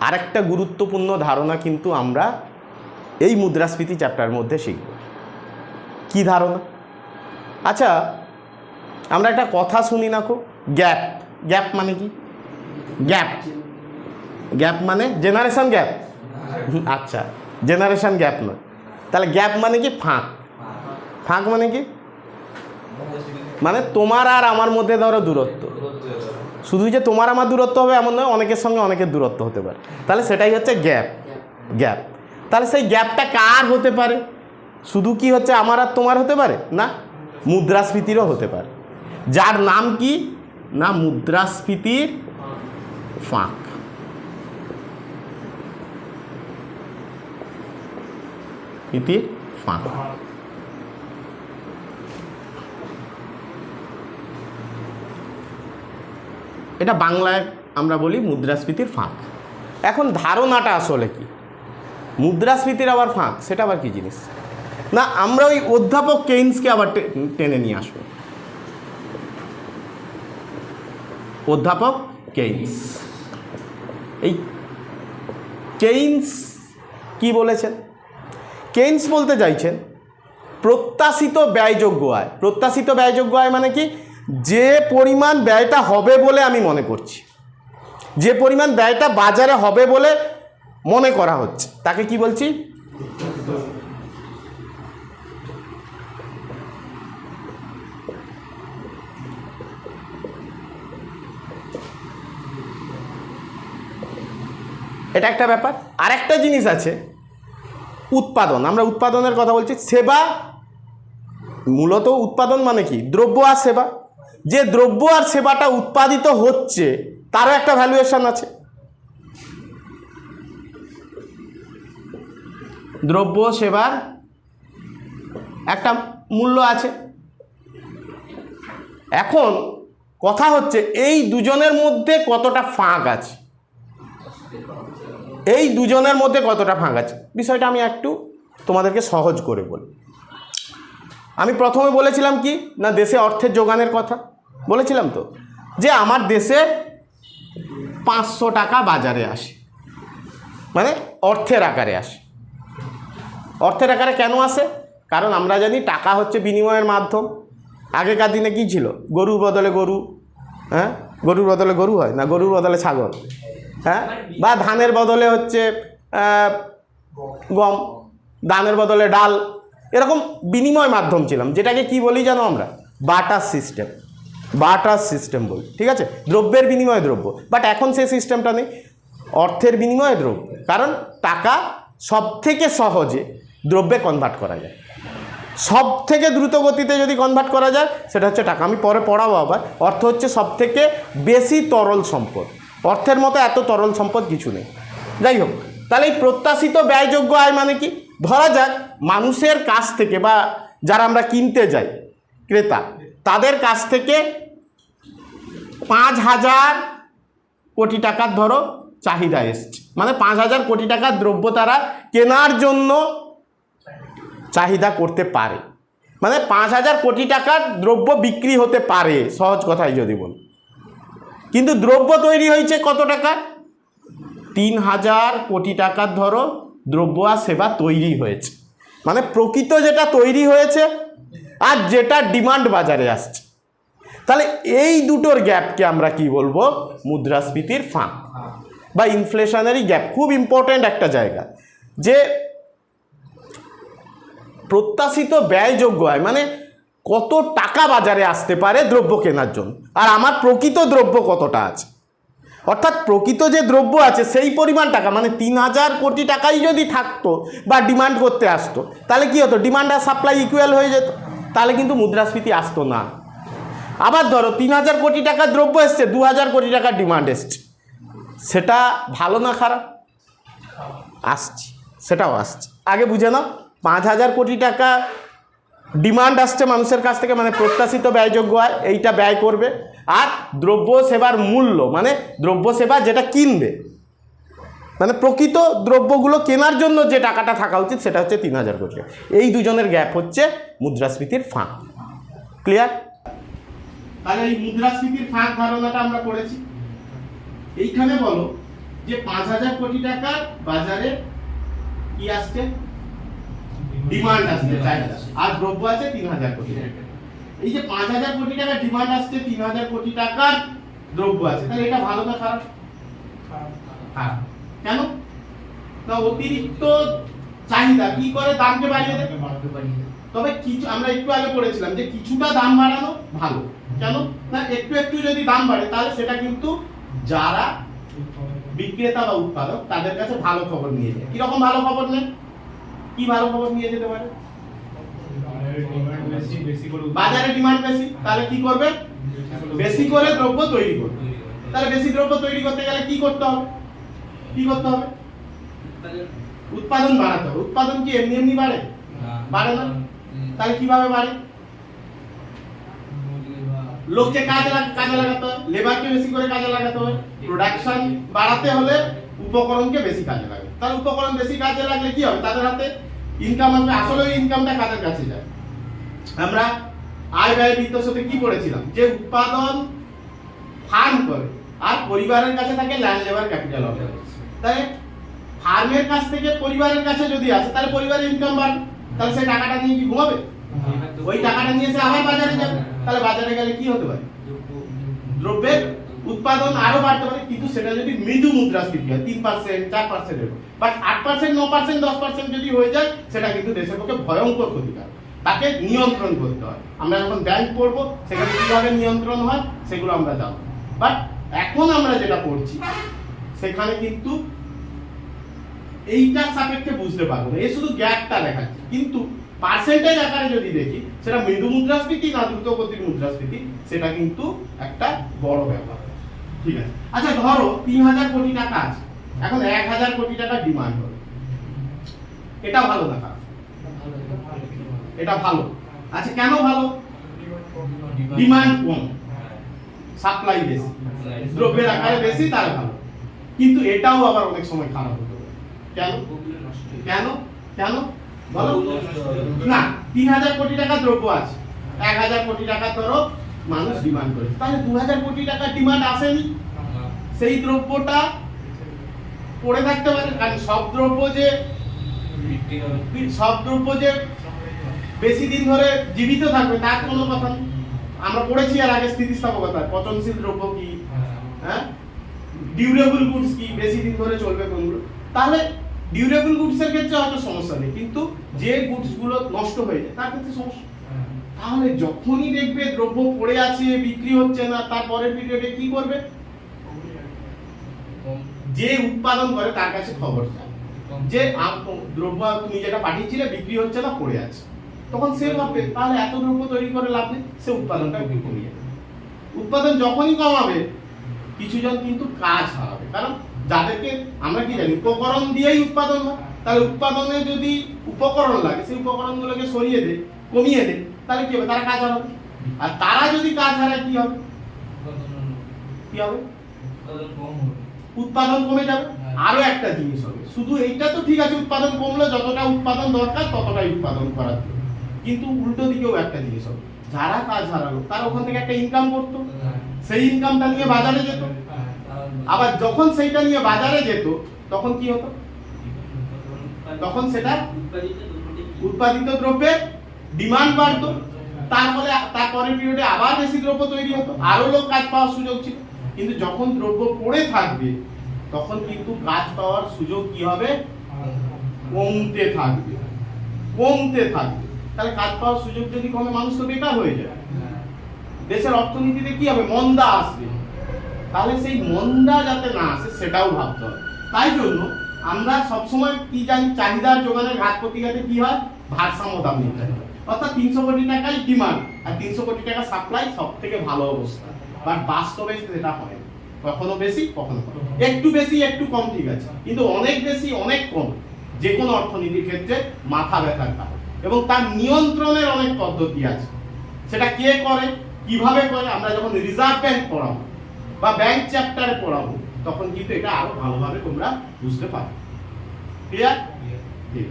আরেকটা গুরুত্বপূর্ণ ধারণা কিন্তু আমরা এই মুদ্রাস্ফীতি চ্যাপ্টার মধ্যে শিখব। কি ধারণা? আচ্ছা আমরা একটা কথা শুনি না খুব গ্যাপ গ্যাপ মানে কি? গ্যাপ গ্যাপ মানে জেনারেশান গ্যাপ আচ্ছা জেনারেশান গ্যাপ নয় তাহলে গ্যাপ মানে কি? ফাঁক। ফাঁক মানে কি? মানে তোমার আর আমার মধ্যে ধরো দূরত্ব। শুধু যে তোমার আমার দূরত্ব হবে এমন নয়, অনেকের সঙ্গে অনেকের দূরত্ব হতে পারে। তাহলে সেটাই হচ্ছে গ্যাপ গ্যাপ। তাহলে সেই গ্যাপটা কার হতে পারে? শুধু কি হচ্ছে আমার আর তোমার হতে পারে? না, মুদ্রাস্ফীতিরও হতে পারে। যার নাম কি? না, মুদ্রাস্ফীতির ফাঁক। ফাঁক। এটা বাংলায় আমরা বলি মুদ্রাস্ফীতির ফাঁক। এখন ধারণাটা আসলে কি? মুদ্রাস্ফীতির আবার ফাঁক, সেটা আবার কি জিনিস? না, আমরা ওই অধ্যাপক কেইন্সকে আবার টেনে নিয়ে আসব। অধ্যাপক কেইন্স। এই কেইন্স কি বলেছেন? কেইন্স বলতে চাইছেন প্রত্যাশিত ব্যয়যোগ্য আয়। প্রত্যাশিত ব্যয়যোগ্য আয় মানে কি? যে পরিমাণ ব্যয়টা হবে বলে আমি মনে করছি। যে পরিমাণ ব্যয়টা বাজারে হবে বলে মনে করা হচ্ছে। তাকে কি বলছি? এটা একটা ব্যাপার। আর একটা জিনিস আছে। উৎপাদন। আমরা উৎপাদনের কথা বলছি। সেবা মূলত উৎপাদন মানে কি? দ্রব্য আর সেবা। যে দ্রব্য আর সেবাটা উৎপাদিত হচ্ছে, তারও একটা ভ্যালুয়েশন আছে। দ্রব্য, সেবার একটা মূল্য আছে। এখন কথা হচ্ছে, এই দুজনের মধ্যে কতটা ফাঁক আছে? এই দুজনের মধ্যে কতটা ফাঁক আছে? বিষয়টা আমি একটু তোমাদেরকে সহজ করে বলি। আমি প্রথমে বলেছিলাম কি, না দেশে অর্থের যোগানের কথা। বলেছিলাম তো, যে আমার দেশে পাঁচশো টাকা বাজারে আসে। মানে অর্থের আকারে আসে। অর্থের আকারে কেন আসে? কারণ আমরা জানি টাকা হচ্ছে বিনিময়ের মাধ্যম। আগেকার দিনে কী ছিল? গরুর বদলে গরু হ্যাঁ? গরুর বদলে গরু হয় না গরুর বদলে ছাগল হ্যাঁ? বা ধানের বদলে হচ্ছে গম, ধানের বদলে ডাল। এরকম বিনিময় মাধ্যম ছিলাম, যেটাকে কি বলি জানো আমরা? Butter system. বাটার সিস্টেম বলি, ঠিক আছে? দ্রব্যের বিনিময় দ্রব্য। বাট এখন সেই সিস্টেমটা নেই। অর্থের বিনিময়ে দ্রব্য। কারণ টাকা সব থেকে সহজে দ্রব্যে কনভার্ট করা যায়। সব থেকে দ্রুত গতিতে যদি কনভার্ট করা যায়, সেটা হচ্ছে টাকা। আমি পরে পড়াবো আবার। অর্থ হচ্ছে সব থেকে বেশি তরল সম্পদ। অর্থের মতো এত তরল সম্পদ কিছু নেই। যাই হোক, তাহলে এই প্রত্যাশিত ব্যয়যোগ্য আয় মানে কি? ধরা যাক, মানুষের কাছ থেকে বা যারা আমরা কিনতে যাই, ক্রেতা তাদের কাছ থেকে পাঁচ হাজার কোটি টাকার ধরো চাহিদা এসছে। মানে পাঁচ হাজার কোটি টাকার দ্রব্য তারা কেনার জন্য চাহিদা করতে পারে। মানে পাঁচ হাজার কোটি টাকার দ্রব্য বিক্রি হতে পারে, সহজ কথায় যদি বলি। কিন্তু দ্রব্য তৈরি হয়েছে কত টাকা তিন হাজার কোটি টাকার ধরো দ্রব্য আর সেবা তৈরি হয়েছে। মানে প্রকৃত যেটা তৈরি হয়েছে আর যেটা ডিমান্ড বাজারে আসছে। তাহলে এই দুটোর গ্যাপকে আমরা কি বলব? মুদ্রাস্ফীতির ফাঁক। বা ইনফ্লেশনারি গ্যাপ খুব ইম্পর্ট্যান্ট একটা জায়গা। যে প্রত্যাশিত ব্যয়যোগ্য হয় মানে কত টাকা বাজারে আসতে পারে দ্রব্য কেনার জন্য। আর আমার প্রকৃত দ্রব্য কতটা আছে? অর্থাৎ প্রকৃত যে দ্রব্য আছে, সেই পরিমাণ টাকা মানে তিন হাজার কোটি টাকাই যদি থাকতো বা ডিমান্ড করতে আসতো, তাহলে কি হতো? ডিমান্ড আর সাপ্লাই ইকুয়াল হয়ে যেত। তাহলে কিন্তু মুদ্রাস্ফীতি আসতো না। আবার ধরো, তিন হাজার কোটি টাকার দ্রব্য এসছে, দু হাজার কোটি টাকার ডিমান্ড এসছে। সেটা ভালো না খারাপ? আসছে, সেটাও আসছে। আগে বুঝে নাও, পাঁচ হাজার কোটি টাকা ডিমান্ড আসছে মানুষের কাছ থেকে মানে প্রত্যাশিত ব্যয়যোগ্য হয় এইটা ব্যয় করবে। আর দ্রব্য সেবার মূল্য মানে দ্রব্য সেবা যেটা কিনবে মানে প্রকৃত দ্রব্যগুলো কেনার জন্য যে টাকাটা থাকা উচিত সেটা হচ্ছে তিন হাজার কোটি টাকা। এই দুজনের গ্যাপ হচ্ছে মুদ্রাস্ফীতির ফাঁক। ক্লিয়ার তাহলে এই মুদ্রাস্ফীতির ফাঁক ধারণাটা আমরা করেছি। এইখানে বলো যে পাঁচ হাজার কোটি টাকার বাজারে কি আসছে? ডিমান্ড আসছে আর দ্রব্য আছে তিন হাজার কোটি টাকা। এই যে পাঁচ হাজার কোটি টাকা ডিমান্ড আসছে তিন হাজার কোটি টাকার দ্রব্য আছে তাহলে এটা ভালো না খারাপ। খারাপ। কেন? না অতিরিক্ত চাহিদা। কি করে দামকে বাড়িয়ে দেয় তবে কিছু আমরা একটু আগে পড়েছিলাম যে কিছুটা দাম বাড়ানো ভালো। কেন? না একটু একটু যদি দাম বাড়ে তাহলে সেটা কিন্তু যারা বিক্রেতা বা উৎপাদক তাদের কাছে ভালো খবর নিয়ে যায় কীরকম ভালো খবর নেয়? কি ভালো খবর নিয়ে যেতে পারে? বাজারে ডিমান্ড বেশি তাহলে কি করবে? বেশি করে দ্রব্য তৈরি করবে। তাহলে বেশি দ্রব্য তৈরি করতে গেলে কি করতে হবে? কি করতে হবে? উৎপাদন বাড়াতে হবে। উৎপাদন কি এমনি এমনি বাড়ে? বাড়ে না। তাহলে কীভাবে বাড়ে? লোককে কাজে কাজে লাগাতে হয় লেবারকে বেশি করে কাজে লাগাতে হয় প্রোডাকশন বাড়াতে হলে উপকরণকে বেশি কাজে লাগে। তাহলে উপকরণ বেশি কাজে লাগলে কি হবে? তাদের হাতে ইনকাম আসবে। আসলে ওই ইনকামটা কাদের কাছে যায়? আমরা আয় ব্যয় বৃত্তের সাথে কি পড়েছিলাম? যে উৎপাদন ফার্ম করে আর পরিবারের কাছে থাকে ল্যান্ড লেবার ক্যাপিটাল হবে তাই ফার্মের কাছ থেকে পরিবারের কাছে যদি আসে, তাহলে পরিবারের ইনকাম বাড়বে। তাহলে সেই টাকাটা নিয়ে কি ঘুমাবে? ওই টাকাটা নিয়ে এসে আবার বাজারে যাবে। তাহলে বাজারে গেলে কি হতে পারে? দ্রব্যের উৎপাদন আরও বাড়তে পারে, কিন্তু সেটা যদি মৃদু মুদ্রাস্ফীতি হয়, তিন পার্সেন্ট চার পার্সেন্ট বাট আট পার্সেন্ট ন পার্সেন্ট দশ পার্সেন্ট যদি হয়ে যায়, সেটা কিন্তু দেশের পক্ষে ভয়ঙ্কর ক্ষতিকার তাকে নিয়ন্ত্রণ করতে হয়। আমরা যখন ব্যাংক পড়ব, সেখানে কীভাবে নিয়ন্ত্রণ হয়, সেগুলো আমরা জানব। বাট এখন আমরা যেটা পড়ছি সেখানে কিন্তু এইটার সাপেক্ষে বুঝতে পারব না। এ শুধু গ্যাপটা দেখাচ্ছে। কিন্তু পার্সেন্টেজ আকারে যদি দেখি, সেটা মৃদু মুদ্রাস্ফীতি না দ্রুত গতির মুদ্রাস্ফীতি, সেটা কিন্তু একটা বড় ব্যাপার। ঠিক আছে? আচ্ছা ধরো তিন হাজার কোটি টাকা আছে। এখন এক হাজার কোটি টাকা ডিমান্ড হলো এটা ভালো না এটা ভালো। আচ্ছা কেন ভালো? ডিমান্ড কম। সাপ্লাই বেশি। দ্রব্যের আকারে বেশি, তার ভালো। কিন্তু এটাও আবার অনেক সময় খারাপ হতে পারে। কেন? কেন? কেন? বলো। না, তিন হাজার কোটি টাকা দ্রব্য আছে। এক হাজার কোটি টাকা ধরো, মানুষ ডিমান্ড করে। তাহলে দু হাজার কোটি টাকা ডিমান্ড আসেনি? সেই দ্রব্যটা পড়ে থাকতে পারে। কারণ সব দ্রব্য যে সব দ্রব্য যে বেশি দিন ধরে জীবিত থাকবে, তার কোনো কথা আমরা পড়েছি আর আগে স্থিতিস্থাপকতা পচনশীল দ্রব্য কি? হ্যাঁ? ডিউরেবল গুডস কি বেশি দিন ধরে চলবে কোনগুলো তাহলে ডিউরেবল গুডস এর ক্ষেত্রে হয়তো সমস্যা নেই, কিন্তু যে গুডসগুলো নষ্ট হয়ে যায়, তার ক্ষেত্রে সমস্যা। তাহলে যখনই দেখবে দ্রব্য পড়ে আছে, বিক্রি হচ্ছে না তারপরের পিরিয়ডে কি করবে? যে উৎপাদন করে, তার কাছে খবর যায় যে দ্রব্য তুমি যেটা পাঠিয়েছিলে, বিক্রি হচ্ছে না, পড়ে আছে। তখন সে ভাববে, তাহলে এত দ্রব্য তৈরি করে লাভ নেই, সে উৎপাদনটা কমিয়ে। উৎপাদন যখনই কমাবে কিছুজন কিন্তু কাজ হারাবে। কারণ যাদেরকে আমরা কি জানি উপকরণ দিয়েই উৎপাদন হয়। তাহলে উৎপাদনে যদি উপকরণ লাগে সেই উপকরণগুলোকে সরিয়ে দে কমিয়ে দে তাহলে কি হবে? তারা কাজ হারাবে। আর তারা যদি কাজ হারায় কি হবে? কি হবে? উৎপাদন কমে যাবে। আরও একটা জিনিস হবে। শুধু এইটা তো ঠিক আছে উৎপাদন কমলে যতটা উৎপাদন দরকার ততটাই উৎপাদন করার জন্য। কিন্তু উল্টো দিকেও একটা জিনিস হবে। যারা কাজ হারালো তারা ওখান থেকে একটা ইনকাম করতো। সেই ইনকামটা নিয়ে বাজারে যেত। আবার যখন সেইটা নিয়ে বাজারে যেত, তখন কি হতো? তখন সেটা উৎপাদিত দ্রব্যের ডিমান্ড বাড়তো। তার ফলে তারপরের পিরিয়ডে আবার বেশি দ্রব্য তৈরি হতো। আরও লোক কাজ পাওয়ার সুযোগ ছিল। কিন্তু যখন দ্রব্য পড়ে থাকবে, তখন কিন্তু কাজ পাওয়ার সুযোগ কি হবে? কমতে থাকবে। কমতে থাকবে। তাহলে কাজ পাওয়ার সুযোগ যদি কমে, মানুষ তো বেকার হয়ে যায়। দেশের অর্থনীতিতে কি হবে? মন্দা আসবে। তাহলে সেই মন্দা যাতে না আসে, সেটাও ভাবতে হবে। তাই জন্য আমরা সবসময় কি জানি, চাহিদার যোগানের ঘাট প্রতিঘাতে কি হয়? ভারসাম্যতা নিতে হয়। অর্থাৎ তিনশো কোটি টাকাই ডিমান্ড আর তিনশো কোটি টাকা সাপ্লাই সব থেকে ভালো অবস্থা। বাট বাস্তবে সেটা হয়। কখনো বেশি, কখনো একটু বেশি, একটু কম, ঠিক আছে। কিন্তু অনেক বেশি, অনেক কম। যে কোনো অর্থনীতির ক্ষেত্রে মাথা ব্যথার কারণ এবং তার নিয়ন্ত্রণের অনেক পদ্ধতি আছে। সেটা কে করে, কীভাবে করে, আমরা যখন রিজার্ভ ব্যাংক পড়াবো বা ব্যাংক চ্যাপ্টারে পড়াবো তখন কিন্তু এটা আরও ভালোভাবে তোমরা বুঝতে পারবে। ক্লিয়ার ঠিক আছে।